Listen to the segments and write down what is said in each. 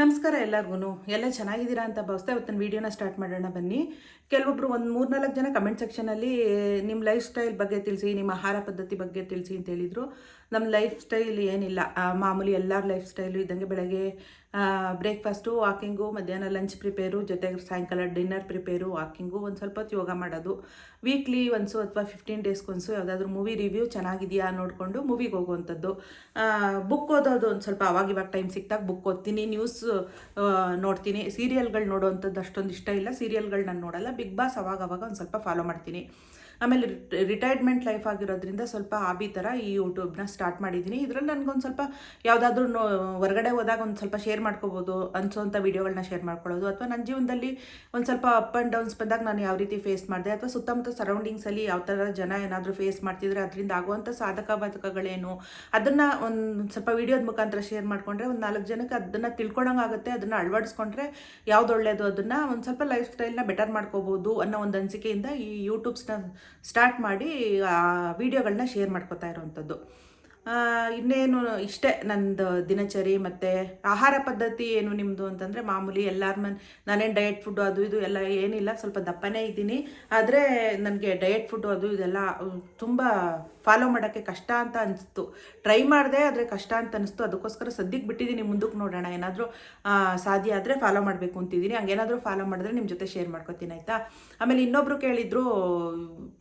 ನಮಸ್ಕಾರ ಎಲ್ಲರಿಗೂ ಎಲ್ಲ ಚೆನ್ನಾಗಿದ್ದೀರಾ ಅಂತ ಭಾವಿಸ್ತಾ ಇವತ್ತಿನ ವೀಡಿಯೋನ ಸ್ಟಾರ್ಟ್ ಮಾಡೋಣ ಬನ್ನಿ. ಕೆಲವೊಬ್ರು ಒಂದು ಮೂರ್ನಾಲ್ಕು ಜನ ಕಮೆಂಟ್ ಸೆಕ್ಷನಲ್ಲಿ ನಿಮ್ಮ ಲೈಫ್ ಸ್ಟೈಲ್ ಬಗ್ಗೆ ತಿಳಿಸಿ, ನಿಮ್ಮ ಆಹಾರ ಪದ್ಧತಿ ಬಗ್ಗೆ ತಿಳಿಸಿ ಅಂತ ಹೇಳಿದರು. ನಮ್ಮ ಲೈಫ್ ಸ್ಟೈಲ್ ಏನಿಲ್ಲ. ಮಾಮೂಲಿ ಎಲ್ಲರ ಲೈಫ್ ಸ್ಟೈಲು ಇದ್ದಂಗೆ ಬೆಳಗ್ಗೆ ಬ್ರೇಕ್ಫಾಸ್ಟು ವಾಕಿಂಗು ಮಧ್ಯಾಹ್ನ ಲಂಚ್ ಪ್ರಿಪೇರು ಜೊತೆಗೆ ಸಾಯಂಕಾಲ ಡಿನ್ನರ್ ಪ್ರಿಪೇರು ವಾಕಿಂಗು ಒಂದು ಸ್ವಲ್ಪ ಹೊತ್ತು ಯೋಗ ಮಾಡೋದು. ವೀಕ್ಲಿ ಒನ್ಸು ಅಥವಾ ಫಿಫ್ಟೀನ್ ಡೇಸ್ಗೊಂದು ಯಾವುದಾದ್ರೂ ಮೂವಿ ರಿವ್ಯೂ ಚೆನ್ನಾಗಿದೆಯಾ ನೋಡಿಕೊಂಡು ಮೂವಿಗೆ ಹೋಗುವಂಥದ್ದು. ಬುಕ್ ಓದೋದು ಒಂದು ಸ್ವಲ್ಪ ಅವಾಗಿವಾಗ ಟೈಮ್ ಸಿಕ್ತಾಗ ಬುಕ್ ಓದ್ತೀನಿ ನ್ಯೂಸ್ ನೋಡ್ತೀನಿ. ಸೀರಿಯಲ್ಗಳು ನೋಡುವಂಥದ್ದು ಅಷ್ಟೊಂದು ಇಷ್ಟ ಇಲ್ಲ. ಸೀರಿಯಲ್ಗಳು ನಾನು ನೋಡಲ್ಲ. ಬಿಗ್ ಬಾಸ್ ಅವಾಗ ಅವಾಗ ಒಂದು ಸ್ವಲ್ಪ ಫಾಲೋ ಮಾಡ್ತೀನಿ. ಆಮೇಲೆ ರಿಟೈರ್ಮೆಂಟ್ ಲೈಫ್ ಆಗಿರೋದ್ರಿಂದ ಸ್ವಲ್ಪ ಆಬಿ ಥರ ಈ ಯೂಟ್ಯೂಬ್ನ ಸ್ಟಾರ್ಟ್ ಮಾಡಿದ್ದೀನಿ ಇದರಲ್ಲಿ ನನಗೊಂದು ಸ್ವಲ್ಪ ಯಾವುದಾದ್ರೂ ಹೊರಗಡೆ ಹೋದಾಗ ಒಂದು ಸ್ವಲ್ಪ ಶೇರ್ ಮಾಡ್ಕೋಬೋದು ಅನ್ಸೋಂಥ ವೀಡಿಯೋಗಳನ್ನ ಶೇರ್ ಮಾಡ್ಕೊಳ್ಳೋದು. ಅಥವಾ ನನ್ನ ಜೀವನದಲ್ಲಿ ಒಂದು ಸ್ವಲ್ಪ ಅಪ್ ಆ್ಯಂಡ್ ಡೌನ್ಸ್ ಬಂದಾಗ ನಾನು ಯಾವ ರೀತಿ ಫೇಸ್ ಮಾಡಿದೆ, ಅಥವಾ ಸುತ್ತಮುತ್ತ ಸರೌಂಡಿಂಗ್ಸಲ್ಲಿ ಯಾವ ಥರ ಜನ ಏನಾದರೂ ಫೇಸ್ ಮಾಡ್ತಿದ್ರೆ ಅದರಿಂದ ಆಗುವಂಥ ಸಾಧಕ ಬಾಧಕಗಳೇನು, ಅದನ್ನು ಒಂದು ಸ್ವಲ್ಪ ವೀಡಿಯೋದ ಮುಖಾಂತರ ಶೇರ್ ಮಾಡಿಕೊಂಡ್ರೆ ಒಂದು ನಾಲ್ಕು ಜನಕ್ಕೆ ಅದನ್ನು ತಿಳ್ಕೊಳಂಗಾಗುತ್ತೆ ಅದನ್ನು ಅಳವಡಿಸ್ಕೊಂಡ್ರೆ ಯಾವ್ದು ಒಳ್ಳೆಯದು ಅದನ್ನು ಒಂದು ಸ್ವಲ್ಪ ಲೈಫ್ ಸ್ಟೈಲ್ನ ಬೆಟರ್ ಮಾಡ್ಕೋಬೋದು ಅನ್ನೋ ಒಂದು ಅನಿಸಿಕೆಯಿಂದ ಈ ಯೂಟ್ಯೂಬ್ಸ್ನ ಸ್ಟಾರ್ಟ್ ಮಾಡಿ, ಆ ವೀಡಿಯೋಗಳನ್ನ ಶೇರ್ ಮಾಡ್ಕೋತಾ ಇರೋವಂಥದ್ದು. ಇನ್ನೇನು ಇಷ್ಟೇ ನಂದು ದಿನಚರಿ ಮತ್ತು ಆಹಾರ ಪದ್ಧತಿ ಏನು ನಿಮ್ಮದು ಅಂತಂದರೆ ಮಾಮೂಲಿ ಎಲ್ಲರ ಮನೆ ನಾನೇನು ಡಯಟ್ ಫುಡ್ಡು ಅದು ಇದು ಎಲ್ಲ ಏನಿಲ್ಲ, ಸ್ವಲ್ಪ ದಪ್ಪನೇ ಇದ್ದೀನಿ. ಆದರೆ ನನಗೆ ಡಯಟ್ ಫುಡ್ಡು ಅದು ಇದೆಲ್ಲ ತುಂಬ ಫಾಲೋ ಮಾಡೋಕ್ಕೆ ಕಷ್ಟ ಅಂತ ಅನಿಸ್ತು. ಟ್ರೈ ಮಾಡಿದೆ, ಆದರೆ ಕಷ್ಟ ಅಂತ ಅನಿಸ್ತು. ಅದಕ್ಕೋಸ್ಕರ ಸದ್ಯಕ್ಕೆ ಬಿಟ್ಟಿದ್ದೀನಿ, ಮುಂದಕ್ಕೆ ನೋಡೋಣ. ಏನಾದರೂ ಸಾಧ್ಯ ಆದರೆ ಫಾಲೋ ಮಾಡಬೇಕು ಅಂತಿದ್ದೀನಿ. ಹಂಗೇನಾದರೂ ಫಾಲೋ ಮಾಡಿದ್ರೆ ನಿಮ್ಮ ಜೊತೆ ಶೇರ್ ಮಾಡ್ಕೊತೀನಿ, ಆಯಿತಾ? ಆಮೇಲೆ ಇನ್ನೊಬ್ರು ಕೇಳಿದ್ರು,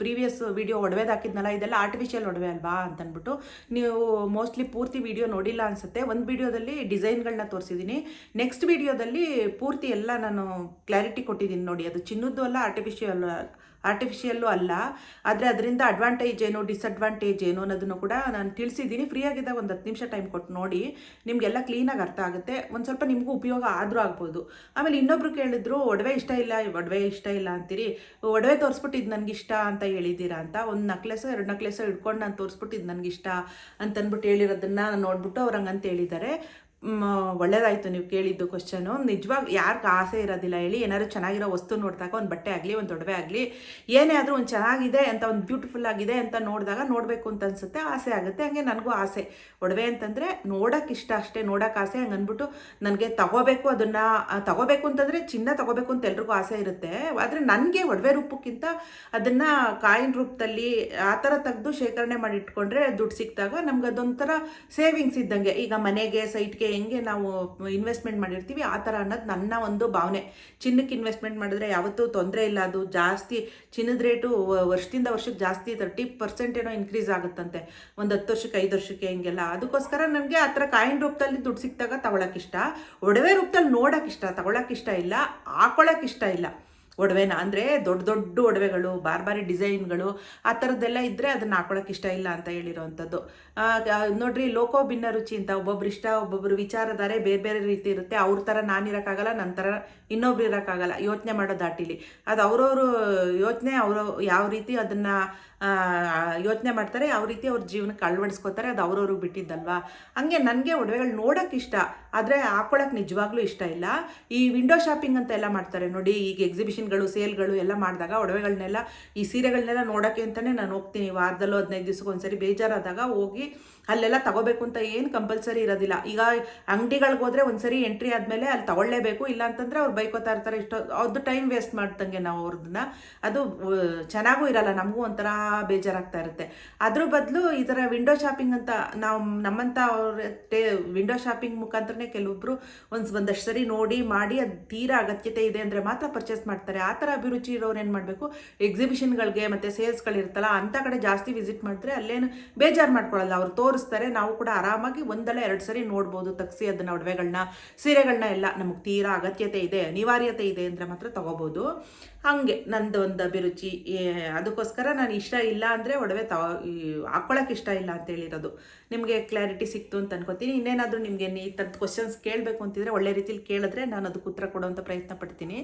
ಪ್ರೀವಿಯಸ್ ವೀಡಿಯೋ ಒಡವೆದು ಹಾಕಿದ್ನಲ್ಲ, ಇದೆಲ್ಲ ಆರ್ಟಿಫಿಷಿಯಲ್ ಒಡವೆ ಅಲ್ವಾ ಅಂತ ಅಂದ್ಬಿಟ್ಟು ನೀವು ಮೋಸ್ಟ್ಲಿ ಪೂರ್ತಿ ವೀಡಿಯೋ ನೋಡಿಲ್ಲ ಅನಿಸುತ್ತೆ. ಒಂದು ವೀಡಿಯೋದಲ್ಲಿ ಡಿಸೈನ್ಗಳನ್ನ ತೋರಿಸಿದ್ದೀನಿ. ನೆಕ್ಸ್ಟ್ ವಿಡಿಯೋದಲ್ಲಿ ಪೂರ್ತಿ ಎಲ್ಲ ನಾನು ಕ್ಲಾರಿಟಿ ಕೊಟ್ಟಿದ್ದೀನಿ ನೋಡಿ. ಅದು ಚಿನ್ನದ್ದು ಅಲ್ಲ ಆರ್ಟಿಫಿಷಿಯಲ್ ಆರ್ಟಿಫಿಷಿಯಲ್ಲು ಅಲ್ಲ ಆದರೆ ಅದರಿಂದ ಅಡ್ವಾಂಟೇಜ್ ಏನು ಡಿಸ್ಅಡ್ವಾಂಟೇಜ್ ಏನು ಅನ್ನೋದನ್ನು ಕೂಡ ನಾನು ತಿಳಿಸಿದ್ದೀನಿ. ಫ್ರೀ ಆಗಿದ್ದಾಗ ಒಂದು ಹತ್ತು ನಿಮಿಷ ಟೈಮ್ ಕೊಟ್ಟು ನೋಡಿ, ನಿಮಗೆಲ್ಲ ಕ್ಲೀನಾಗಿ ಅರ್ಥ ಆಗುತ್ತೆ. ಒಂದು ಸ್ವಲ್ಪ ನಿಮಗೂ ಉಪಯೋಗ ಆದರೂ ಆಗ್ಬೋದು. ಆಮೇಲೆ ಇನ್ನೊಬ್ರು ಕೇಳಿದ್ರು, ಒಡವೆ ಇಷ್ಟ ಇಲ್ಲ, ಒಡವೆ ಇಷ್ಟ ಇಲ್ಲ ಅಂತೀರಿ. ಒಡವೆ ತೋರಿಸ್ಬಿಟ್ಟು ಇದು ನನಗೆ ಇಷ್ಟ ಅಂತ ಹೇಳಿದ್ದೀರಾ ಅಂತ. ಒಂದು ನಕ್ಲೆಸ, ಎರಡು ನಕ್ಲೆಸ ಹಿಡ್ಕೊಂಡು ನಾನು ತೋರಿಸ್ಬಿಟ್ಟು ಇದು ನನಗೆ ಇಷ್ಟ ಅಂತಂದ್ಬಿಟ್ಟು ಹೇಳಿರೋದನ್ನ ನೋಡ್ಬಿಟ್ಟು ಅವ್ರು ಹಂಗಂತ ಹೇಳಿದ್ದಾರೆ. ಒಳ್ಳೇದಾಯ್ತು ನೀವು ಕೇಳಿದ್ದು ಕ್ವಶನು ನಿಜವಾಗ ಯಾರಿಗೆ ಆಸೆ ಇರೋದಿಲ್ಲ ಹೇಳಿ, ಏನಾದ್ರು ಚೆನ್ನಾಗಿರೋ ವಸ್ತು ನೋಡಿದಾಗ ಒಂದು ಬಟ್ಟೆ ಆಗಲಿ, ಒಂದು ಒಡವೆ ಆಗಲಿ, ಏನೇ ಆದರೂ ಒಂದು ಚೆನ್ನಾಗಿದೆ ಅಂತ, ಒಂದು ಬ್ಯೂಟಿಫುಲ್ ಆಗಿದೆ ಅಂತ ನೋಡಿದಾಗ ನೋಡಬೇಕು ಅಂತ ಅನ್ಸುತ್ತೆ, ಆಸೆ ಆಗುತ್ತೆ. ಹಂಗೆ ನನಗೂ ಆಸೆ. ಒಡವೆ ಅಂತಂದರೆ ನೋಡೋಕೆ ಇಷ್ಟ ಅಷ್ಟೇ, ನೋಡೋಕೆ ಆಸೆ. ಹಂಗೆ ಅಂದ್ಬಿಟ್ಟು ನನಗೆ ತಗೋಬೇಕು ಅದನ್ನು ತಗೋಬೇಕು ಅಂತಂದರೆ ಚಿನ್ನ ತಗೋಬೇಕು ಅಂತ ಎಲ್ರಿಗೂ ಆಸೆ ಇರುತ್ತೆ. ಆದರೆ ನನಗೆ ಒಡವೆ ರೂಪಕ್ಕಿಂತ ಅದನ್ನು ಕಾಯಿನ್ ರೂಪದಲ್ಲಿ ಆ ಥರ ತೆಗೆದು ಶೇಖರಣೆ ಮಾಡಿ ಇಟ್ಕೊಂಡ್ರೆ ದುಡ್ಡು ಸಿಕ್ಕಿದಾಗ ನಮ್ಗೆ ಅದೊಂಥರ ಸೇವಿಂಗ್ಸ್ ಇದ್ದಂಗೆ. ಈಗ ಮನೆಗೆ ಸೈಟ್ಗೆ ಹೆಂಗೆ ನಾವು ಇನ್ವೆಸ್ಟ್ಮೆಂಟ್ ಮಾಡಿರ್ತೀವಿ, ಆ ಥರ ಅನ್ನೋದು ನನ್ನ ಒಂದು ಭಾವನೆ. ಚಿನ್ನಕ್ಕೆ ಇನ್ವೆಸ್ಟ್ಮೆಂಟ್ ಮಾಡಿದ್ರೆ ಯಾವತ್ತೂ ತೊಂದರೆ ಇಲ್ಲ, ಅದು ಜಾಸ್ತಿ ಚಿನ್ನದ ರೇಟು ವರ್ಷದಿಂದ ವರ್ಷಕ್ಕೆ ಜಾಸ್ತಿ ತರ್ಟಿ ಪರ್ಸೆಂಟ್ ಏನೋ ಇನ್ಕ್ರೀಸ್ ಆಗುತ್ತಂತೆ. ಒಂದು ಹತ್ತು ವರ್ಷಕ್ಕೆ, ಐದು ವರ್ಷಕ್ಕೆ ಹಿಂಗೆಲ್ಲ. ಅದಕ್ಕೋಸ್ಕರ ನನಗೆ ಆ ಥರ ಕಾಯಿನ್ ರೂಪದಲ್ಲಿ ದುಡ್ಡು ಸಿಕ್ಕಿದಾಗ ತಗೊಳಕ್ಕೆ ಇಷ್ಟ. ಒಡವೆ ರೂಪದಲ್ಲಿ ನೋಡೋಕೆ ಇಷ್ಟ ಇಷ್ಟ ಇಲ್ಲ ಹಾಕೊಳ್ಳೋಕೆ ಇಷ್ಟ ಇಲ್ಲ. ಒಡವೆನ, ಅಂದರೆ ದೊಡ್ಡ ದೊಡ್ಡ ಒಡವೆಗಳು ಬಾರ್ ಬಾರಿ ಡಿಸೈನ್ಗಳು, ಆ ಥರದ್ದೆಲ್ಲ ಇದ್ದರೆ ಅದನ್ನು ಹಾಕೊಳಕ್ಕೆ ಇಷ್ಟ ಇಲ್ಲ ಅಂತ ಹೇಳಿರೋವಂಥದ್ದು ನೋಡ್ರಿ, ಲೋಕೋ ಭಿನ್ನ ರುಚಿ ಅಂತ ಒಬ್ಬೊಬ್ರು ಇಷ್ಟ, ಒಬ್ಬೊಬ್ರು ವಿಚಾರಧಾರೆ ಬೇರೆ ಬೇರೆ ರೀತಿ ಇರುತ್ತೆ. ಅವ್ರ ಥರ ನಾನು ಇರೋಕ್ಕಾಗಲ್ಲ ನನ್ನ ಥರ ಇನ್ನೊಬ್ರು ಇರೋಕ್ಕಾಗಲ್ಲ. ಯೋಚನೆ ಮಾಡೋ ದಾಟಿಲಿ. ಅದು ಅವ್ರವ್ರ ಯೋಚನೆ, ಅವರು ಯಾವ ರೀತಿ ಅದನ್ನು ಯೋಚನೆ ಮಾಡ್ತಾರೆ, ಯಾವ ರೀತಿ ಅವ್ರ ಜೀವನಕ್ಕೆ ಅಳವಡಿಸ್ಕೋತಾರೆ, ಅದು ಅವ್ರವ್ರಿಗೆ ಬಿಟ್ಟಿದ್ದಲ್ವಾ? ಹಂಗೆ ನನಗೆ ಒಡವೆಗಳು ನೋಡೋಕೆ ಇಷ್ಟ, ಆದರೆ ಹಾಕೊಳಕ್ಕೆ ನಿಜವಾಗ್ಲೂ ಇಷ್ಟ ಇಲ್ಲ. ಈ ವಿಂಡೋ ಶಾಪಿಂಗ್ ಅಂತ ಎಲ್ಲ ಮಾಡ್ತಾರೆ ನೋಡಿ, ಈಗ ಎಕ್ಸಿಬಿಷನ್ಗಳು ಸೇಲ್ಗಳು ಎಲ್ಲ ಮಾಡಿದಾಗ ಒಡವೆಗಳನ್ನೆಲ್ಲ ಈ ಸೀರೆಗಳನ್ನೆಲ್ಲ ನೋಡೋಕ್ಕೆ ಅಂತಲೇ ನಾನು ಹೋಗ್ತೀನಿ. ವಾರದಲ್ಲೂ ಹದಿನೈದು ದಿವ್ಸಕ್ಕೆ ಒಂದ್ಸರಿ ಬೇಜಾರಾದಾಗ ಹೋಗಿ ಅಲ್ಲೆಲ್ಲ ತಗೋಬೇಕು ಅಂತ ಏನು ಕಂಪಲ್ಸರಿ ಇರೋದಿಲ್ಲ. ಈಗ ಅಂಗಡಿಗಳಿಗೆ ಹೋದರೆ ಒಂದ್ಸರಿ ಎಂಟ್ರಿ ಆದಮೇಲೆ ಅಲ್ಲಿ ತಗೊಳ್ಳೇಬೇಕು, ಇಲ್ಲ ಅಂತಂದ್ರೆ ಅವ್ರು ಬೈಕೋತಾ ಇರ್ತಾರೆ. ಇಷ್ಟೋ ಅದು ಟೈಮ್ ವೇಸ್ಟ್ ಮಾಡ್ದಂಗೆ ನಾವು ಅವ್ರದನ್ನ. ಅದು ಚೆನ್ನಾಗೂ ಇರಲ್ಲ. ನಮಗೂ ಒಂಥರ ಬೇಜಾರಾಗ್ತಾ ಇರುತ್ತೆ. ಅದ್ರ ಬದಲು ಈ ಥರ ವಿಂಡೋ ಶಾಪಿಂಗ್ ಅಂತ ನಾವು ನಮ್ಮಂಥ ಅವ್ರ ವಿಂಡೋ ಶಾಪಿಂಗ್ ಮುಖಾಂತರನೇ ಕೆಲವೊಬ್ರು ಒಂದು ಒಂದಷ್ಟು ಸರಿ ನೋಡಿ, ಮಾಡಿ ಅದು ತೀರಾ ಅಗತ್ಯತೆ ಇದೆ ಅಂದರೆ ಮಾತ್ರ ಪರ್ಚೇಸ್ ಮಾಡ್ತಾರೆ. ಆ ಥರ ಅಭಿರುಚಿ ಇರೋರು ಏನು ಮಾಡಬೇಕು? ಎಕ್ಸಿಬಿಷನ್ಗಳಿಗೆ ಮತ್ತು ಸೇಲ್ಸ್ಗಳಿರುತ್ತಲ್ಲ ಅಂಥ ಕಡೆ ಜಾಸ್ತಿ ವಿಸಿಟ್ ಮಾಡಿದ್ರೆ ಅಲ್ಲೇನು ಬೇಜಾರು ಮಾಡ್ಕೊಳ್ಳಲ್ಲ ಅವ್ರು ತೋರಿಸ್ತಾರೆ, ನಾವು ಕೂಡ ಆರಾಮಾಗಿ ಒಂದಲ್ಲ ಎರಡು ಸರಿ ನೋಡ್ಬೋದು, ತಗ್ಸಿ ಅದನ್ನ ಒಡವೆಗಳನ್ನ ಸೀರೆಗಳನ್ನ ಎಲ್ಲ. ನಮಗೆ ತೀರಾ ಅಗತ್ಯತೆ ಇದೆ, ಅನಿವಾರ್ಯತೆ ಇದೆ ಅಂದರೆ ಮಾತ್ರ ತಗೋಬೋದು. ಹಾಗೆ ನಂದು ಒಂದು ಅಭಿರುಚಿ ಅದಕ್ಕೋಸ್ಕರ ನಾನು ಇಷ್ಟ ಇಲ್ಲ ಅಂದರೆ ಒಡವೆ ತ ಹಾಕ್ಕೊಳಕ್ಕೆ ಇಷ್ಟ ಇಲ್ಲ ಅಂತ ಹೇಳಿರೋದು. ನಿಮಗೆ ಕ್ಲಾರಿಟಿ ಸಿಕ್ತು ಅಂತ ಅನ್ಕೋತೀನಿ. ಇನ್ನೇನಾದರೂ ನಿಮಗೆ ಈ ಥರದ್ದು ಕ್ವಶನ್ಸ್ ಕೇಳಬೇಕು ಅಂತಿದ್ರೆ ಒಳ್ಳೆ ರೀತಿಲಿ ಕೇಳಿದ್ರೆ ನಾನು ಅದಕ್ಕೆ ಉತ್ತರ ಕೊಡುವಂಥ ಪ್ರಯತ್ನ ಪಡ್ತೀನಿ.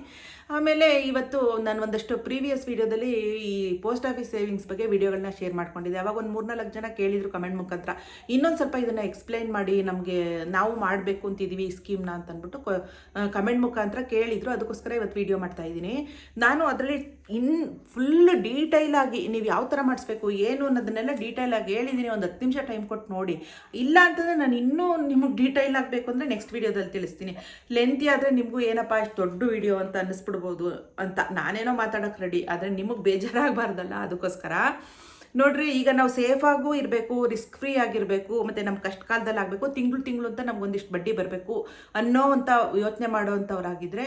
ಆಮೇಲೆ ಇವತ್ತು ನಾನು ಒಂದಷ್ಟು ಪ್ರೀವಿಯಸ್ ವೀಡಿಯೋದಲ್ಲಿ ಈ ಪೋಸ್ಟ್ ಆಫೀಸ್ ಸೇವಿಂಗ್ಸ್ ಬಗ್ಗೆ ವಿಡಿಯೋಗಳನ್ನ ಶೇರ್ ಮಾಡ್ಕೊಂಡಿದ್ದೆ. ಅವಾಗ ಒಂದು ಮೂರ್ನಾಲ್ಕು ಜನ ಕೇಳಿದರು ಕಮೆಂಟ್ ಮುಖಾಂತರ. ಇನ್ನೊಂದು ಸ್ವಲ್ಪ ಇದನ್ನು ಎಕ್ಸ್ಪ್ಲೈನ್ ಮಾಡಿ ನಮಗೆ ನಾವು ಮಾಡಬೇಕು ಅಂತಿದ್ದೀವಿ ಈ ಸ್ಕೀಮ್ನ ಅಂತ ಅಂದ್ಬಿಟ್ಟು ಕಮೆಂಟ್ ಮುಖಾಂತರ ಕೇಳಿದರು. ಅದಕ್ಕೋಸ್ಕರ ಇವತ್ತು ವಿಡಿಯೋ ಮಾಡ್ತಾ ಇದ್ದೀನಿ. ನಾನು ಅದರಲ್ಲಿ ಇನ್ ಫುಲ್ ಡೀಟೈಲ್ ಆಗಿ ನೀವು ಯಾವ ಥರ ಮಾಡಿಸ್ಬೇಕು, ಏನು ಅನ್ನೋದನ್ನೆಲ್ಲ ಡೀಟೇಲ್ ಆಗಿ ಹೇಳಿದ್ದೀನಿ ಒಂದು ಹತ್ತು ನಿಮಿಷ ಟೈಮ್ ಕೊಟ್ಟು ನೋಡಿ. ಇಲ್ಲ ಅಂತಂದರೆ ನಾನು ಇನ್ನೂ ನಿಮಗೆ ಡೀಟೈಲ್ ಆಗಬೇಕು ಅಂದರೆ ನೆಕ್ಸ್ಟ್ ವೀಡಿಯೋದಲ್ಲಿ ತಿಳಿಸ್ತೀನಿ. ಲೆಂತಿ ಆದರೆ ನಿಮಗೂ ಏನಪ್ಪ, ಇಷ್ಟು ದೊಡ್ಡ ವಿಡಿಯೋ ಅಂತ ಅನ್ನಿಸ್ಬಿಡ್ಬೋದು ಅಂತ ನಾನೇನೋ ಮಾತಾಡೋಕೆ ರೆಡಿ ಆದರೆ ನಿಮಗೆ ಬೇಜಾರಾಗಬಾರ್ದಲ್ಲ, ಅದಕ್ಕೋಸ್ಕರ. ನೋಡ್ರಿ, ಈಗ ನಾವು ಸೇಫಾಗೂ ಇರಬೇಕು ರಿಸ್ಕ್ ಫ್ರೀ ಆಗಿರಬೇಕು, ಮತ್ತು ನಮ್ಮ ಕಷ್ಟ ಕಾಲದಲ್ಲಿ ಆಗಬೇಕು, ತಿಂಗಳು ತಿಂಗಳು ಅಂತ ನಮ್ಗೆ ಒಂದಿಷ್ಟು ಬಡ್ಡಿ ಬರಬೇಕು ಅನ್ನೋ ಅಂತ ಯೋಚನೆ ಮಾಡೋವಂಥವ್ರಾಗಿದ್ದರೆ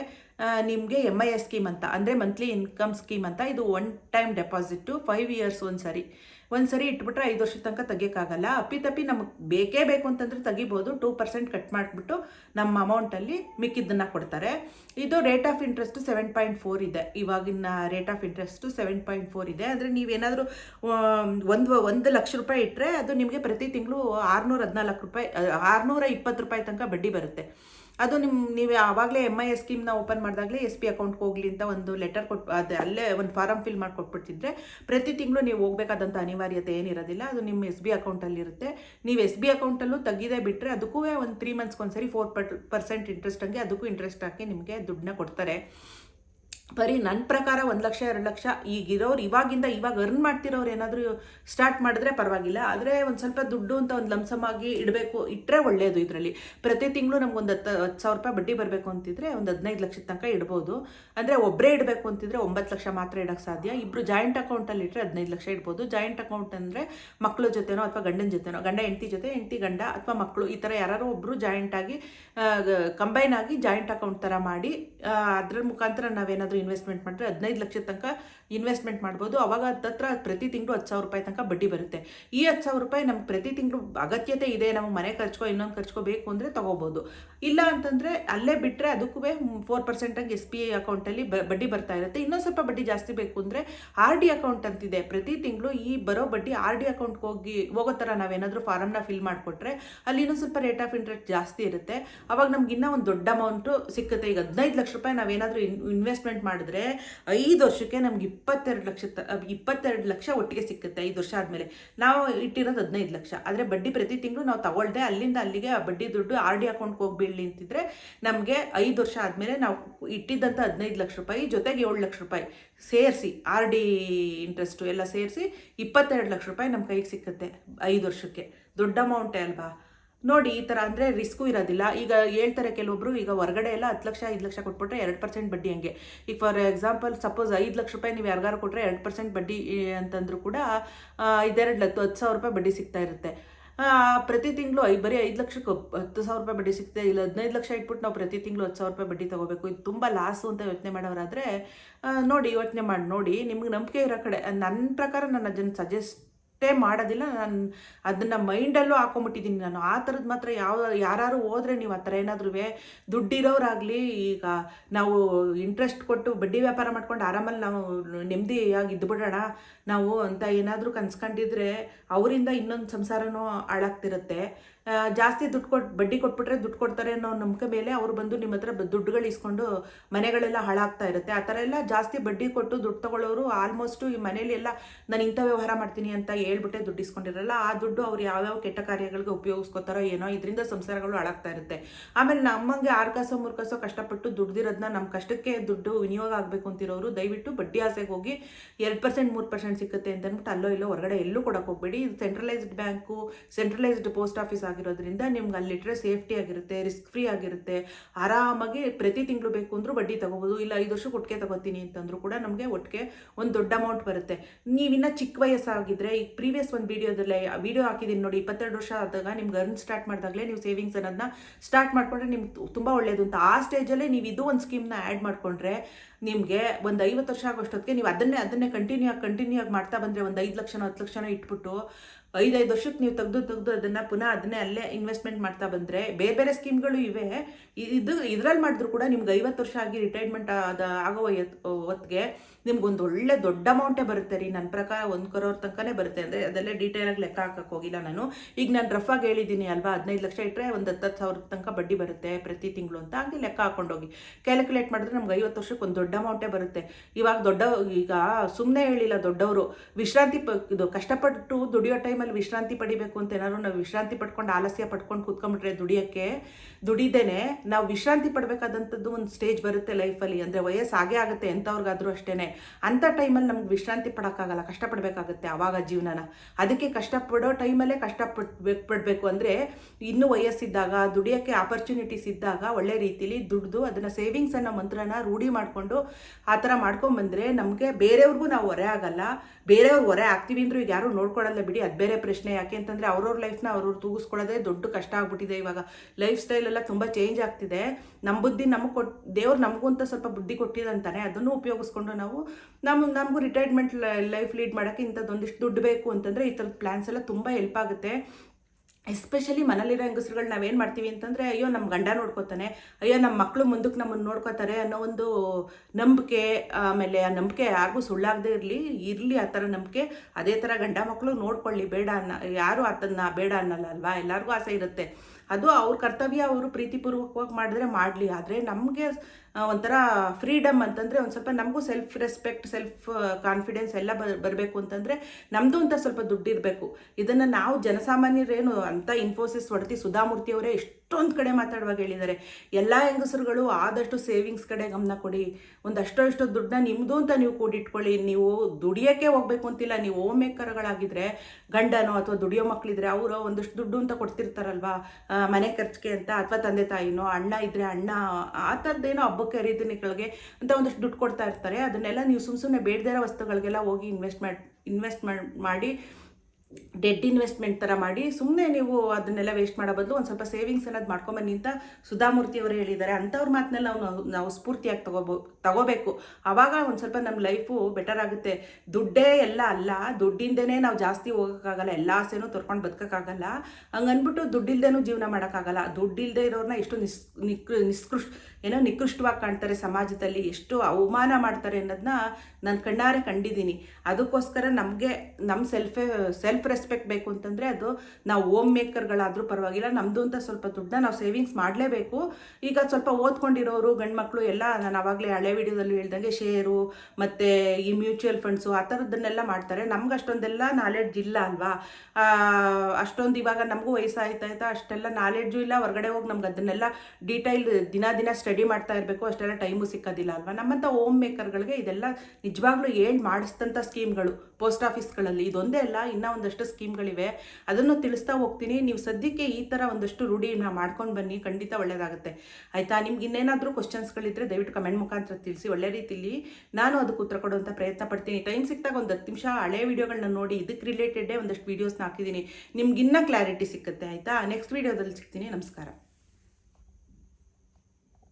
ನಿಮಗೆ ಎಂ ಐ ಎಸ್ ಸ್ಕೀಮ್ ಅಂತ, ಅಂದರೆ ಮಂತ್ಲಿ ಇನ್ಕಮ್ ಸ್ಕೀಮ್ ಅಂತ, ಇದು one time deposit five years ಒಂದು ಸರಿ ಒಂದು ಸರಿ ಇಟ್ಬಿಟ್ರೆ ಐದು ವರ್ಷದ ತನಕ ತೆಗಿಯೋಕ್ಕಾಗಲ್ಲ. ಅಪ್ಪಿತಪ್ಪಿ ನಮಗೆ ಬೇಕೇ ಬೇಕು ಅಂತಂದರೆ ತೆಗಿಬೋದು. ಟೂ ಪರ್ಸೆಂಟ್ ಕಟ್ ಮಾಡಿಬಿಟ್ಟು ನಮ್ಮ ಅಮೌಂಟಲ್ಲಿ ಮಿಕ್ಕಿದ್ದನ್ನು ಕೊಡ್ತಾರೆ. ಇದು rate of interest seven point four ಇದೆ. ಇವಾಗಿನ rate of interest seven point four ಇದೆ. ಅಂದರೆ ನೀವೇನಾದರೂ ಒಂದು ಒಂದು ಲಕ್ಷ ರೂಪಾಯಿ ಇಟ್ಟರೆ ಅದು ನಿಮಗೆ ಪ್ರತಿ ತಿಂಗಳು ಆರುನೂರ ಹದಿನಾಲ್ಕು ರೂಪಾಯಿ, ಆರುನೂರ ಇಪ್ಪತ್ತು ರೂಪಾಯಿ ತನಕ ಬಡ್ಡಿ ಬರುತ್ತೆ. ಅದು ನಿಮ್ಮ ನೀವು ಆವಾಗಲೇ ಎಂ ಐ ಎಸ್ ಸ್ಕೀಮ್ನ ಓಪನ್ ಮಾಡಿದಾಗಲೇ ಎಸ್ ಪಿ ಅಕೌಂಟ್ಗೆ ಹೋಗಲಿ ಅಂತ ಒಂದು ಲೆಟರ್ ಕೊಟ್ಟು ಅದು ಅಲ್ಲೇ ಒಂದು ಫಾರಮ್ ಫಿಲ್ ಮಾಡಿ ಕೊಟ್ಬಿಡ್ತಿದ್ರೆ ಪ್ರತಿ ತಿಂಗಳು ನೀವು ಹೋಗಬೇಕಾದಂಥ ಅನಿವಾರ್ಯತೆ ಏನಿರೋದಿಲ್ಲ ಅದು ನಿಮ್ಮ ಎಸ್ ಬಿ ಅಕೌಂಟಲ್ಲಿರುತ್ತೆ ನೀವು ಎಸ್ ಬಿ ಅಕೌಂಟಲ್ಲೂ ತೆಗಿದೆ ಬಿಟ್ಟರೆ ಅದಕ್ಕೂ ಒಂದು ತ್ರೀ ಮಂತ್ಸ್ಗೆ ಒಂದು ಸರಿ ಫೋರ್ ಪರ್ಸೆಂಟ್ ಇಂಟ್ರೆಸ್ಟ್ ಹಂಗೆ ಅದಕ್ಕೂ ಇಂಟ್ರೆಸ್ಟ್ ಹಾಕಿ ನಿಮಗೆ ದುಡ್ಡನ್ನ ಕೊಡ್ತಾರೆ. ಬರೀ ನನ್ನ ಪ್ರಕಾರ ಒಂದು ಲಕ್ಷ, ಎರಡು ಲಕ್ಷ ಈಗಿರೋರು ಇವಾಗಿಂದ ಇವಾಗ ಅರ್ನ್ ಮಾಡ್ತಿರೋರು ಏನಾದರೂ ಸ್ಟಾರ್ಟ್ ಮಾಡಿದ್ರೆ ಪರವಾಗಿಲ್ಲ. ಆದರೆ ಒಂದು ಸ್ವಲ್ಪ ದುಡ್ಡು ಅಂತ ಒಂದು ಲಂಸಮಾಗಿ ಇಡಬೇಕು ಇಟ್ಟರೆ ಒಳ್ಳೆಯದು ಇದರಲ್ಲಿ. ಪ್ರತಿ ತಿಂಗಳು ನಮ್ಗೊಂದು ಹತ್ತು ಹತ್ತು ಸಾವಿರ ರೂಪಾಯಿ ಬಡ್ಡಿ ಬರಬೇಕು ಅಂತಿದ್ರೆ ಒಂದು ಹದಿನೈದು ಲಕ್ಷದ ತನಕ ಇಡ್ಬೋದು. ಅಂದರೆ ಒಬ್ಬರೇ ಇಡಬೇಕು ಅಂತಿದ್ರೆ ಒಂಬತ್ತು ಲಕ್ಷ ಮಾತ್ರ ಇಡೋಕ್ಕೆ ಸಾಧ್ಯ. ಇಬ್ಬರು ಜಾಯಿಂಟ್ ಅಕೌಂಟಲ್ಲಿ ಇಟ್ಟರೆ ಹದಿನೈದು ಲಕ್ಷ ಇಡ್ಬೋದು. ಜಾಯಿಂಟ್ ಅಕೌಂಟ್ ಅಂದರೆ ಮಕ್ಕಳ ಜೊತೆನೋ ಅಥವಾ ಗಂಡನ ಜೊತೆನೋ, ಗಂಡ ಹೆಂಡತಿ ಜೊತೆ, ಹೆಂಡತಿ ಗಂಡ ಅಥವಾ ಮಕ್ಕಳು ಈ ಥರ ಯಾರು ಒಬ್ಬರು ಜಾಯಿಂಟ್ ಆಗಿ ಕಂಬೈನ್ ಆಗಿ ಜಾಯಿಂಟ್ ಅಕೌಂಟ್ ಥರ ಮಾಡಿ ಅದ್ರ ಮುಖಾಂತರ ನಾವೇನಾದರೂ ಇನ್ವೆಸ್ಟ್ಮೆಂಟ್ ಮಾಡಿದ್ರೆ ಹದಿನೈದು ಲಕ್ಷದ ತನಕ ಇನ್ವೆಸ್ಟ್ಮೆಂಟ್ ಮಾಡ್ಬೋದು. ಅವಾಗ ಹತ್ತತ್ರ ಪ್ರತಿ ತಿಂಗಳು ಹತ್ತು ಸಾವಿರ ರೂಪಾಯಿ ತನಕ ಬಡ್ಡಿ ಬರುತ್ತೆ. ಈ ಹತ್ತು ಸಾವಿರ ರೂಪಾಯಿ ನಮ್ಗೆ ಪ್ರತಿ ತಿಂಗಳು ಅಗತ್ಯತೆ ಇದೆ ನಮಗೆ ಮನೆ ಖರ್ಚ್ಕೋ, ಇನ್ನೊಂದು ಖರ್ಚ್ಕೋ ಬೇಕು ಅಂದರೆ ತೊಗೋಬೋದು. ಇಲ್ಲ ಅಂತಂದರೆ ಅಲ್ಲೇ ಬಿಟ್ಟರೆ ಅದಕ್ಕೂ ಫೋರ್ ಪರ್ಸೆಂಟಾಗಿ ಎಸ್ ಬಿ ಐ ಅಕೌಂಟಲ್ಲಿ ಬಡ್ಡಿ ಬರ್ತಾ ಇರುತ್ತೆ. ಇನ್ನೊಂದು ಸ್ವಲ್ಪ ಬಡ್ಡಿ ಜಾಸ್ತಿ ಬೇಕು ಅಂದರೆ ಆರ್ ಡಿ ಅಕೌಂಟ್ ಅಂತಿದೆ. ಪ್ರತಿ ತಿಂಗಳು ಈ ಬರೋ ಬಡ್ಡಿ ಆರ್ ಡಿ ಅಕೌಂಟ್ಗೆ ಹೋಗಿ, ಹೋಗೋ ಥರ ನಾವೇನಾದರೂ ಫಾರಮ್ನ ಫಿಲ್ ಮಾಡಿಕೊಟ್ರೆ ಅಲ್ಲಿ ಇನ್ನೊಂದು ಸ್ವಲ್ಪ ರೇಟ್ ಆಫ್ ಇಂಟ್ರೆಸ್ಟ್ ಜಾಸ್ತಿ ಇರುತ್ತೆ. ಅವಾಗ ನಮ್ಗೆ ಇನ್ನೂ ಒಂದು ದೊಡ್ಡ ಅಮೌಂಟು ಸಿಕ್ಕುತ್ತೆ. ಈಗ ಹದಿನೈದು ಲಕ್ಷ ರೂಪಾಯಿ ನಾವೇನಾದರೂ ಇನ್ವೆಸ್ಟ್ಮೆಂಟ್ ಮಾಡಿದ್ರೆ ಐದು ವರ್ಷಕ್ಕೆ ನಮ್ಗೆ ಇಪ್ಪತ್ತೆರಡು ಲಕ್ಷ ಇಪ್ಪತ್ತೆರಡು ಲಕ್ಷ ಒಟ್ಟಿಗೆ ಸಿಕ್ಕುತ್ತೆ ಐದು ವರ್ಷ ಆದಮೇಲೆ. ನಾವು ಇಟ್ಟಿರೋದು ಹದಿನೈದು ಲಕ್ಷ. ಆದರೆ ಬಡ್ಡಿ ಪ್ರತಿ ತಿಂಗಳು ನಾವು ತಗೊಳ್ದೆ ಅಲ್ಲಿಂದ ಅಲ್ಲಿಗೆ ಆ ಬಡ್ಡಿ ದುಡ್ಡು ಆರ್ ಡಿ ಅಕೌಂಟ್ಗೆ ಹೋಗ್ಬೀಳಿ ಅಂತಿದ್ರೆ ನಮಗೆ ಐದು ವರ್ಷ ಆದಮೇಲೆ ನಾವು ಇಟ್ಟಿದ್ದಂಥ ಹದಿನೈದು ಲಕ್ಷ ರೂಪಾಯಿ ಜೊತೆಗೆ ಏಳು ಲಕ್ಷ ರೂಪಾಯಿ ಸೇರಿಸಿ ಆರ್ ಡಿ ಇಂಟ್ರೆಸ್ಟು ಎಲ್ಲ ಸೇರಿಸಿ ಇಪ್ಪತ್ತೆರಡು ಲಕ್ಷ ರೂಪಾಯಿ ನಮ್ಮ ಕೈಗೆ ಸಿಕ್ಕುತ್ತೆ ಐದು ವರ್ಷಕ್ಕೆ. ದೊಡ್ಡ ಅಮೌಂಟೇ ಅಲ್ವಾ? ನೋಡಿ, ಈ ಥರ ಅಂದರೆ ರಿಸ್ಕು ಇರೋದಿಲ್ಲ. ಈಗ ಹೇಳ್ತಾರೆ ಕೆಲವೊಬ್ಬರು ಈಗ ಹೊರಗಡೆ ಎಲ್ಲ ಹತ್ತು ಲಕ್ಷ, ಐದು ಲಕ್ಷ ಕೊಟ್ಬಿಟ್ರೆ ಎರಡು ಪರ್ಸೆಂಟ್ ಬಡ್ಡಿ ಹಂಗೆ. ಈಗ ಫಾರ್ ಎಕ್ಸಾಂಪಲ್ ಸಪೋಸ್ ಐದು ಲಕ್ಷ ರೂಪಾಯಿ ನೀವು ಯಾರಿಗಾರು ಕೊಟ್ಟರೆ ಎರಡು ಪರ್ಸೆಂಟ್ ಬಡ್ಡಿ ಅಂತಂದ್ರೂ ಕೂಡ ಇದೆರಡು ಲತ್ತು ಹತ್ತು ಸಾವಿರ ರೂಪಾಯಿ ಬಡ್ಡಿ ಸಿಗ್ತಾ ಇರುತ್ತೆ. ಪ್ರತಿ ತಿಂಗಳು ಐ, ಬರೀ ಐದು ಲಕ್ಷಕ್ಕೆ ಹತ್ತು ಸಾವಿರ ರೂಪಾಯಿ ಬಡ್ಡಿ ಸಿಗ್ತದೆ ಇಲ್ಲ, ಹದಿನೈದು ಲಕ್ಷ ಇಟ್ಬಿಟ್ಟು ನಾವು ಪ್ರತಿ ತಿಂಗಳು ಹತ್ತು ಸಾವಿರ ರೂಪಾಯಿ ಬಡ್ಡಿ ತೊಗೋಬೇಕು. ಇದು ತುಂಬ ಲಾಸು ಅಂತ ಯೋಚನೆ ಮಾಡೋರಾದರೆ ನೋಡಿ ಯೋಚನೆ ಮಾಡಿ, ನೋಡಿ, ನಿಮ್ಗೆ ನಂಬಿಕೆ ಇರೋ ಕಡೆ, ನನ್ನ ಪ್ರಕಾರ ನಾನು ಅದನ್ನು ಸಜೆಸ್ಟ್ ಅಷ್ಟೇ ಮಾಡೋದಿಲ್ಲ. ನಾನು ಅದನ್ನು ಮೈಂಡಲ್ಲೂ ಹಾಕೊಂಬಿಟ್ಟಿದ್ದೀನಿ ನಾನು. ಆ ಥರದ್ದು ಮಾತ್ರ ಯಾವ ಯಾರು ಹೋದರೆ ನೀವು ಆ ಥರ ಏನಾದ್ರೂ ದುಡ್ಡಿರೋರಾಗಲಿ ಈಗ ನಾವು ಇಂಟ್ರೆಸ್ಟ್ ಕೊಟ್ಟು ಬಡ್ಡಿ ವ್ಯಾಪಾರ ಮಾಡ್ಕೊಂಡು ಆರಾಮಲ್ಲಿ ನಾವು ನೆಮ್ಮದಿಯಾಗಿ ಇದ್ದುಬಿಡೋಣ ನಾವು ಅಂತ ಏನಾದರೂ ಕನ್ಸ್ಕೊಂಡಿದ್ರೆ ಅವರಿಂದ ಇನ್ನೊಂದು ಸಂಸಾರನೂ ಹಾಳಾಗ್ತಿರುತ್ತೆ. ಜಾಸ್ತಿ ದುಡ್ಡು ಕೊಟ್ಟು ಬಡ್ಡಿ ಕೊಟ್ಬಿಟ್ರೆ ದುಡ್ಡು ಕೊಡ್ತಾರೆ ಅನ್ನೋ ನಂಬಿಕೆ ಮೇಲೆ ಅವರು ಬಂದು ನಿಮ್ಮ ಹತ್ರ ದುಡ್ಡುಗಳು ಇಸ್ಕೊಂಡು ಮನೆಗಳೆಲ್ಲ ಹಾಳಾಗ್ತಾ ಇರುತ್ತೆ. ಆ ಥರ ಎಲ್ಲ ಜಾಸ್ತಿ ಬಡ್ಡಿ ಕೊಟ್ಟು ದುಡ್ಡು ತಗೊಳ್ಳೋರು ಆಲ್ಮೋಸ್ಟು ಈ ಮನೇಲಿ ಎಲ್ಲ ನಾನು ಇಂಥ ವ್ಯವಹಾರ ಮಾಡ್ತೀನಿ ಅಂತ ಹೇಳ್ಬಿಟ್ಟೆ ದುಡ್ಡು ಇಸ್ಕೊಂಡಿರಲ್ಲ, ಆ ದುಡ್ಡು ಅವ್ರು ಯಾವ್ಯಾವ ಕೆಟ್ಟ ಕಾರ್ಯಗಳಿಗೆ ಉಪಯೋಗಿಸ್ಕೋತಾರೋ ಏನೋ ಇದರಿಂದ ಸಂಸಾರಗಳು ಹಾಳಾಗ್ತಾ ಇರುತ್ತೆ. ಆಮೇಲೆ ನಮ್ಮಂಗೆ ಆರು ಕಾಸೋ, ಮೂರು ಕಾಸೋ ಕಷ್ಟಪಟ್ಟು ದುಡ್ದಿರೋದನ್ನ ನಮ್ಮ ಕಷ್ಟಕ್ಕೆ ದುಡ್ಡು ವಿನಿಯೋಗ ಆಗಬೇಕು ಅಂತಿರೋರು ದಯವಿಟ್ಟು ಬಡ್ಡಿ ಆಸೆಗೆ ಹೋಗಿ ಎರಡು ಪರ್ಸೆಂಟ್, ಮೂರು ಪರ್ಸೆಂಟ್ ಸಿಗುತ್ತೆ ಅಂತ ಅಂದ್ಬಿಟ್ಟು ಅಲ್ಲೋ ಇಲ್ಲೋ ಹೊರಗಡೆ ಎಲ್ಲೂ ಕೊಡೋಕೆ ಹೋಗ್ಬೇಡಿ. Centralised bank, centralised post office ಆಗಿರೋದ್ರಿಂದ ನಿಮ್ಗೆ ಅಲ್ಲಿಟ್ಟರೆ ಸೇಫ್ಟಿ ಆಗಿರುತ್ತೆ, ರಿಸ್ಕ್ ಫ್ರೀ ಆಗಿರುತ್ತೆ. ಆರಾಮಾಗಿ ಪ್ರತಿ ತಿಂಗಳು ಬೇಕು ಅಂದರೂ ಬಡ್ಡಿ ತಗೋಬೋದು, ಇಲ್ಲ ಐದು ವರ್ಷಕ್ಕೆ ಒಟ್ಟಿಗೆ ತಗೋತೀನಿ ಅಂತಂದ್ರೂ ಕೂಡ ನಮಗೆ ಒಟ್ಟಿಗೆ ಒಂದು ದೊಡ್ಡ ಅಮೌಂಟ್ ಬರುತ್ತೆ. ನೀವಿನ್ನ ಚಿಕ್ಕ ವಯಸ್ಸಾಗಿದ್ರೆ ಈಗ ಪ್ರೀವಿಯಸ್ ಒಂದು ವೀಡಿಯೋದಲ್ಲೇ ವೀಡಿಯೋ ಹಾಕಿದ್ದೀನಿ ನೋಡಿ, ಇಪ್ಪತ್ತೆರಡು ವರ್ಷ ಆದಾಗ ನಿಮ್ಗೆ ಅರ್ನ್ ಸ್ಟಾರ್ಟ್ ಮಾಡಿದಾಗಲೇ ನೀವು ಸೇವಿಂಗ್ಸ್ ಅನ್ನೋದನ್ನ ಸ್ಟಾರ್ಟ್ ಮಾಡಿಕೊಂಡ್ರೆ ನಿಮ್ಗೆ ತುಂಬ ಒಳ್ಳೆಯದು ಅಂತ. ಆ ಸ್ಟೇಜಲ್ಲೇ ನೀವು ಇದು ಒಂದು ಸ್ಕೀಮ್ನ ಆ್ಯಡ್ ಮಾಡಿಕೊಂಡ್ರೆ ನಿಮಗೆ ಒಂದು ಐವತ್ತು ವರ್ಷ ಆಗೋಷ್ಟೊತ್ತಿಗೆ ನೀವು ಅದನ್ನೇ ಅದನ್ನೇ ಕಂಟಿನ್ಯೂ ಆಗಿ ಕಂಟಿನ್ಯೂ ಆಗಿ ಮಾಡ್ತಾ ಬಂದರೆ ಒಂದು ಐದು ಲಕ್ಷನೋ, ಹತ್ತು ಲಕ್ಷನೋ ಇಟ್ಬಿಟ್ಟು ಐದೈದು ವರ್ಷಕ್ಕೆ ನೀವು ತೆಗೆದು ತೆಗೆದು ಅದನ್ನು ಪುನಃ ಅದನ್ನೇ ಅಲ್ಲೇ ಇನ್ವೆಸ್ಟ್ಮೆಂಟ್ ಮಾಡ್ತಾ ಬಂದರೆ ಬೇರೆ ಬೇರೆ ಸ್ಕೀಮ್ಗಳು ಇವೆ. ಇದು ಇದರಲ್ಲಿ ಮಾಡಿದ್ರು ಕೂಡ ನಿಮ್ಗೆ ಐವತ್ತು ವರ್ಷ ಆಗಿ ರಿಟೈರ್ಮೆಂಟ್ ಅದು ಆಗೋ ಹೊತ್ತಿಗೆ ನಿಮ್ಗೊಂದು ಒಳ್ಳೆ ದೊಡ್ಡ ಅಮೌಂಟೇ ಬರುತ್ತೆ ರೀ. ನನ್ನ ಪ್ರಕಾರ ಒಂದು ಕರೋರ್ ತನಕನೇ ಬರುತ್ತೆ. ಅಂದರೆ ಅದೆಲ್ಲ ಡೀಟೇಲಾಗಿ ಲೆಕ್ಕ ಹಾಕಕ್ಕೆ ಹೋಗಿಲ್ಲ ನಾನು. ಈಗ ನಾನು ರಫಾಗಿ ಹೇಳಿದ್ದೀನಿ ಅಲ್ವಾ? ಹದಿನೈದು ಲಕ್ಷ ಇಟ್ಟರೆ ಒಂದು ಹತ್ತು ಸಾವಿರ ತನಕ ಬಡ್ಡಿ ಬರುತ್ತೆ ಪ್ರತಿ ತಿಂಗಳು ಅಂತ. ಹಾಗೆ ಲೆಕ್ಕ ಹಾಕೊಂಡೋಗಿ. ಕ್ಯಾಲ್ಕುಲೇಟ್ ಮಾಡಿದ್ರೆ ನಮ್ಗೆ ಐವತ್ತು ವರ್ಷಕ್ಕೆ ಒಂದು ದೊಡ್ಡ ಅಮೌಂಟೇ ಬರುತ್ತೆ. ಇವಾಗ ದೊಡ್ಡ, ಈಗ ಸುಮ್ಮನೆ ಹೇಳಿಲ್ಲ ದೊಡ್ಡವರು. ವಿಶ್ರಾಂತಿ ಪ, ಇದು ಕಷ್ಟಪಟ್ಟು ದುಡಿಯೋ ಟೈಮಲ್ಲಿ ವಿಶ್ರಾಂತಿ ಪಡಿಬೇಕು ಅಂತ ಏನಾದ್ರು ನಾವು ವಿಶ್ರಾಂತಿ ಪಡ್ಕೊಂಡು ಆಲಸ್ಯ ಪಡ್ಕೊಂಡು ಕೂತ್ಕೊಂಡ್ಬಿಟ್ರೆ ದುಡಿಯೋಕ್ಕೆ, ದುಡಿದೇನೆ ನಾವು ವಿಶ್ರಾಂತಿ ಪಡಬೇಕಾದಂಥದ್ದು ಒಂದು ಸ್ಟೇಜ್ ಬರುತ್ತೆ ಲೈಫಲ್ಲಿ ಅಂದರೆ ವಯಸ್ಸಾಗೇ ಆಗೇ ಆಗುತ್ತೆ ಎಂಥವ್ರಿಗಾದ್ರೂ ಅಷ್ಟೇ ಅಂಥ ಟೈಮಲ್ಲಿ ನಮ್ಗೆ ವಿಶ್ರಾಂತಿ ಪಡೋಕ್ಕಾಗಲ್ಲ, ಕಷ್ಟಪಡಬೇಕಾಗುತ್ತೆ ಆವಾಗ ಜೀವನನ. ಅದಕ್ಕೆ ಕಷ್ಟಪಡೋ ಟೈಮಲ್ಲೇ ಕಷ್ಟಪಡ್ಬೇಕು ಪಡಬೇಕು ಅಂದರೆ ಇನ್ನೂ ವಯಸ್ಸಿದ್ದಾಗ, ದುಡಿಯೋಕ್ಕೆ ಆಪರ್ಚುನಿಟೀಸ್ ಇದ್ದಾಗ ಒಳ್ಳೆ ರೀತಿಲಿ ದುಡ್ದು ಅದನ್ನು ಸೇವಿಂಗ್ಸ್ ಅನ್ನೋ ಮಂತ್ರನ ರೂಢಿ ಮಾಡಿಕೊಂಡು ಆ ಥರ ಮಾಡ್ಕೊಂಬಂದರೆ ನಮಗೆ ಬೇರೆಯವ್ರಿಗೂ ನಾವು ಹೊರೆ ಆಗಲ್ಲ. ಬೇರೆಯವ್ರು ಹೊರೆ ಆಗ್ತೀವಿ ಅಂದರೂ ಈಗ ಯಾರು ನೋಡ್ಕೊಳ್ಳಲ್ಲ ಬಿಡಿ, ಅದು ಬೇರೆ ಪ್ರಶ್ನೆ. ಯಾಕೆ ಅಂತಂದರೆ ಅವ್ರವ್ರ ಲೈಫ್ನ ಅವ್ರವ್ರು ತೂಗಿಸ್ಕೊಳ್ಳೋದೇ ದೊಡ್ಡ ಕಷ್ಟ ಆಗ್ಬಿಟ್ಟಿದೆ ಇವಾಗ. ಲೈಫ್ ಸ್ಟೈಲ್ ಎಲ್ಲ ತುಂಬ ಚೇಂಜ್ ಆಗ್ತಿದೆ. ನಮ್ಮ ಬುದ್ಧಿ ನಮಗೆ ಕೊಟ್ಟು ದೇವ್ರು ನಮಗೂ ಅಂತ ಸ್ವಲ್ಪ ಬುದ್ಧಿ ಕೊಟ್ಟಿದಂತಾನೆ, ಅದನ್ನು ಉಪಯೋಗಿಸ್ಕೊಂಡು ನಾವು ನಮ್ಮ ನಮಗೂ ರಿಟೈರ್ಮೆಂಟ್ ಲೈಫ್ ಲೀಡ್ ಮಾಡೋಕ್ಕೆ ಇಂಥದ್ದೊಂದಿಷ್ಟು ದುಡ್ಡು ಬೇಕು ಅಂತಂದರೆ ಈ ಥರದ ಪ್ಲ್ಯಾನ್ಸ್ ಎಲ್ಲ ತುಂಬ ಹೆಲ್ಪ್ ಆಗುತ್ತೆ. ಎಸ್ಪೆಷಲಿ ಮನೇಲಿರೋ ಹೆಂಗಸ್ರುಗಳು ನಾವೇನು ಮಾಡ್ತೀವಿ ಅಂತಂದರೆ, ಅಯ್ಯೋ ನಮ್ಮ ಗಂಡ ನೋಡ್ಕೋತಾನೆ, ಅಯ್ಯೋ ನಮ್ಮ ಮಕ್ಕಳು ಮುಂದಕ್ಕೆ ನಮ್ಮನ್ನು ನೋಡ್ಕೋತಾರೆ ಅನ್ನೋ ಒಂದು ನಂಬಿಕೆ, ಆಮೇಲೆ ಆ ನಂಬಿಕೆ ಯಾರಿಗೂ ಸುಳ್ಳಾಗದೇ ಇರಲಿ ಇರಲಿ ಆ ಥರ ನಂಬಿಕೆ. ಅದೇ ಥರ ಗಂಡ ಮಕ್ಕಳು ನೋಡ್ಕೊಳ್ಳಿ, ಬೇಡ ಅನ್ನ, ಯಾರು ಅದನ್ನು ಬೇಡ ಅನ್ನಲ್ಲ ಅಲ್ವಾ? ಎಲ್ಲರಿಗೂ ಆಸೆ ಇರುತ್ತೆ. ಅದು ಅವ್ರ ಕರ್ತವ್ಯ ಅವರು ಪ್ರೀತಿಪೂರ್ವಕವಾಗಿ ಮಾಡಿದ್ರೆ ಮಾಡಲಿ. ಆದರೆ ನಮಗೆ ಒಂಥರ ಫ್ರೀಡಮ್ ಅಂತಂದರೆ ಒಂದು ಸ್ವಲ್ಪ ನಮಗೂ ಸೆಲ್ಫ್ ರೆಸ್ಪೆಕ್ಟ್ ಸೆಲ್ಫ್ ಕಾನ್ಫಿಡೆನ್ಸ್ ಎಲ್ಲ ಬರಬೇಕು ಅಂತಂದರೆ ನಮ್ಮದು ಅಂತ ಸ್ವಲ್ಪ ದುಡ್ಡಿರಬೇಕು. ಇದನ್ನು ನಾವು ಜನಸಾಮಾನ್ಯರೇನು ಅಂತ ಇನ್ಫೋಸಿಸ್ ಹೊಡೆತಿ ಸುಧಾಮೂರ್ತಿ ಅವರೇ ಎಷ್ಟೊಂದು ಕಡೆ ಮಾತಾಡುವಾಗ ಹೇಳಿದ್ದಾರೆ. ಎಲ್ಲ ಹೆಂಗಸರುಗಳು ಆದಷ್ಟು ಸೇವಿಂಗ್ಸ್ ಕಡೆ ಗಮನ ಕೊಡಿ. ಒಂದಷ್ಟೋ ಇಷ್ಟೋ ದುಡ್ಡನ್ನ ನಿಮ್ಮದು ಅಂತ ನೀವು ಕೂಡಿಟ್ಕೊಳ್ಳಿ. ನೀವು ದುಡಿಯೋಕ್ಕೆ ಹೋಗ್ಬೇಕು ಅಂತಿಲ್ಲ. ನೀವು ಹೋಮ್ ಮೇಕರ್ಗಳಾಗಿದ್ದರೆ ಗಂಡನೋ ಅಥವಾ ದುಡಿಯೋ ಮಕ್ಕಳಿದ್ರೆ ಅವರು ಒಂದಷ್ಟು ದುಡ್ಡು ಅಂತ ಕೊಡ್ತಿರ್ತಾರಲ್ವಾ? ಮನೆ ಖರ್ಚಿಗೆ ಅಂತ ಅಥವಾ ತಂದೆ ತಾಯಿನೋ, ಅಣ್ಣ ಇದ್ದರೆ ಅಣ್ಣ, ಆ ಥರದ್ದೇನೋ ಹಬ್ಬಕ್ಕೆ ಹರಿದಿನಗಳಿಗೆ ಅಂತ ಒಂದಷ್ಟು ದುಡ್ಡು ಕೊಡ್ತಾ ಇರ್ತಾರೆ. ಅದನ್ನೆಲ್ಲ ನೀವು ಸುಮ್ಮ ಸುಮ್ಮನೆ ಬೇಡದೇ ಇರೋ ವಸ್ತುಗಳಿಗೆಲ್ಲ ಹೋಗಿ ಇನ್ವೆಸ್ಟ್ ಮಾಡಿ ಇನ್ವೆಸ್ಟ್ ಮಾಡಿ ಡೆಡ್ ಇನ್ವೆಸ್ಟ್ಮೆಂಟ್ ಥರ ಮಾಡಿ ಸುಮ್ಮನೆ ನೀವು ಅದನ್ನೆಲ್ಲ ವೇಸ್ಟ್ ಮಾಡೋ ಬದಲು ಒಂದು ಸ್ವಲ್ಪ ಸೇವಿಂಗ್ಸ್ ಅನ್ನೋದು ಮಾಡ್ಕೊಂಬನ್ನಿ ಅಂತ ಸುಧಾಮೂರ್ತಿ ಅವರು ಹೇಳಿದ್ದಾರೆ. ಅಂಥವ್ರ ಮಾತನ್ನೆಲ್ಲ ನಾವು ನಾವು ಸ್ಫೂರ್ತಿಯಾಗಿ ತಗೋಬೋ, ತಗೋಬೇಕು. ಆವಾಗ ಒಂದು ಸ್ವಲ್ಪ ನಮ್ಮ ಲೈಫು ಬೆಟರ್ ಆಗುತ್ತೆ. ದುಡ್ಡೇ ಎಲ್ಲ ಅಲ್ಲ, ದುಡ್ಡಿಂದನೇ ನಾವು ಜಾಸ್ತಿ ಹೋಗೋಕ್ಕಾಗಲ್ಲ, ಎಲ್ಲ ಆಸೆನೂ ತೊರ್ಕೊಂಡು ಬದುಕೋಕ್ಕಾಗಲ್ಲ. ಹಂಗನ್ಬಿಟ್ಟು ದುಡ್ಡಿಲ್ದೇನೂ ಜೀವನ ಮಾಡೋಕ್ಕಾಗಲ್ಲ. ದುಡ್ಡಿಲ್ಲದೆ ಇರೋರನ್ನ ಎಷ್ಟು ನಿಸ್, ನಿಕ್ ನಿಷ್ಕೃಷ್ಟ ಏನೋ ನಿಕೃಷ್ಟವಾಗಿ ಕಾಣ್ತಾರೆ ಸಮಾಜದಲ್ಲಿ, ಎಷ್ಟು ಅವಮಾನ ಮಾಡ್ತಾರೆ ಅನ್ನೋದನ್ನ ನಾನು ಕಣ್ಣಾರೆ ಕಂಡಿದ್ದೀನಿ. ಅದಕ್ಕೋಸ್ಕರ ನಮಗೆ ನಮ್ಮ ಸೆಲ್ಫೇ ಸೆಲ್ಫ್ ರೆಸ್ಪೆಕ್ಟ್ ಬೇಕು ಅಂತಂದರೆ ಅದು ನಾವು ಓಮ್ ಮೇಕರ್ಗಳಾದರೂ ಪರವಾಗಿಲ್ಲ ನಮ್ಮದು ಅಂತ ಸ್ವಲ್ಪ ದುಡ್ಡನ್ನ ನಾವು ಸೇವಿಂಗ್ಸ್ ಮಾಡಲೇಬೇಕು. ಈಗ ಸ್ವಲ್ಪ ಓದ್ಕೊಂಡಿರೋರು ಗಂಡು ಮಕ್ಕಳು ಎಲ್ಲ ನಾನು ಆವಾಗಲೇ ಹಳೆ ವಿಡಿಯೋದಲ್ಲಿ ಹೇಳ್ದಂಗೆ ಶೇರು ಮತ್ತು ಈ ಮ್ಯೂಚುವಲ್ ಫಂಡ್ಸು ಆ ಥರದ್ದನ್ನೆಲ್ಲ ಮಾಡ್ತಾರೆ. ನಮ್ಗೆ ಅಷ್ಟೊಂದೆಲ್ಲ ನಾಲೆಡ್ಜ್ ಇಲ್ಲ ಅಲ್ವಾ? ಅಷ್ಟೊಂದು ಇವಾಗ ನಮಗೂ ವಯಸ್ಸಾಯ್ತಾಯ್ತಾ ಅಷ್ಟೆಲ್ಲ ನಾಲೆಡ್ಜು ಇಲ್ಲ. ಹೊರಗಡೆ ಹೋಗಿ ನಮ್ಗೆ ಅದನ್ನೆಲ್ಲ ಡೀಟೈಲ್ ದಿನ ದಿನ ಸ್ಟಡಿ ಮಾಡ್ತಾ ಇರಬೇಕು. ಅಷ್ಟೆಲ್ಲ ಟೈಮು ಸಿಕ್ಕೋದಿಲ್ಲ ಅಲ್ವಾ? ನಮ್ಮಂಥ ಹೋಮ್ ಮೇಕರ್ಗಳಿಗೆ ಇದೆಲ್ಲ ನಿಜವಾಗ್ಲೂ ಏನು ಮಾಡಿಸಿದಂಥ ಸ್ಕೀಮ್ಗಳು ಪೋಸ್ಟ್ ಆಫೀಸ್ಗಳಲ್ಲಿ ಇದೊಂದೇ ಅಲ್ಲ, ಇನ್ನೂ ಒಂದಷ್ಟು ಸ್ಕೀಮ್ಗಳಿವೆ. ಅದನ್ನು ತಿಳಿಸ್ತಾ ಹೋಗ್ತೀನಿ. ನೀವು ಸದ್ಯಕ್ಕೆ ಈ ಥರ ಒಂದಷ್ಟು ರೂಢಿನ ಮಾಡ್ಕೊಂಡು ಬನ್ನಿ. ಖಂಡಿತ ಒಳ್ಳೆಯದಾಗುತ್ತೆ ಆಯಿತಾ? ನಿಮ್ಗೆ ಇನ್ನೇನಾದರೂ ಕ್ವಶನ್ಸ್ಗಳಿದ್ದರೆ ದಯವಿಟ್ಟು ಕಮೆಂಟ್ ಮುಖಾಂತರ ತಿಳಿಸಿ. ಒಳ್ಳೆ ರೀತಿಲಿ ನಾನು ಅದಕ್ಕೆ ಉತ್ತರ ಕೊಡುವಂಥ ಪ್ರಯತ್ನ ಪಡ್ತೀನಿ. ಟೈಮ್ ಸಿಕ್ಕಾಗ ಒಂದು ಹತ್ತು ನಿಮಿಷ ಹಳೆ ವೀಡಿಯೋಗಳನ್ನ ನೋಡಿ ಇದಕ್ಕೆ ರಿಲೇಟೆಡೇ ಒಂದಷ್ಟು ವೀಡಿಯೋಸ್ನ ಹಾಕಿದ್ದೀನಿ. ನಿಮ್ಗೆ ಇನ್ನೂ ಕ್ಲಾರಿಟಿ ಸಿಕ್ಕುತ್ತೆ. ಆಯಿತಾ? ನೆಕ್ಸ್ಟ್ ವೀಡಿಯೋದಲ್ಲಿ ಸಿಗ್ತೀನಿ. ನಮಸ್ಕಾರ.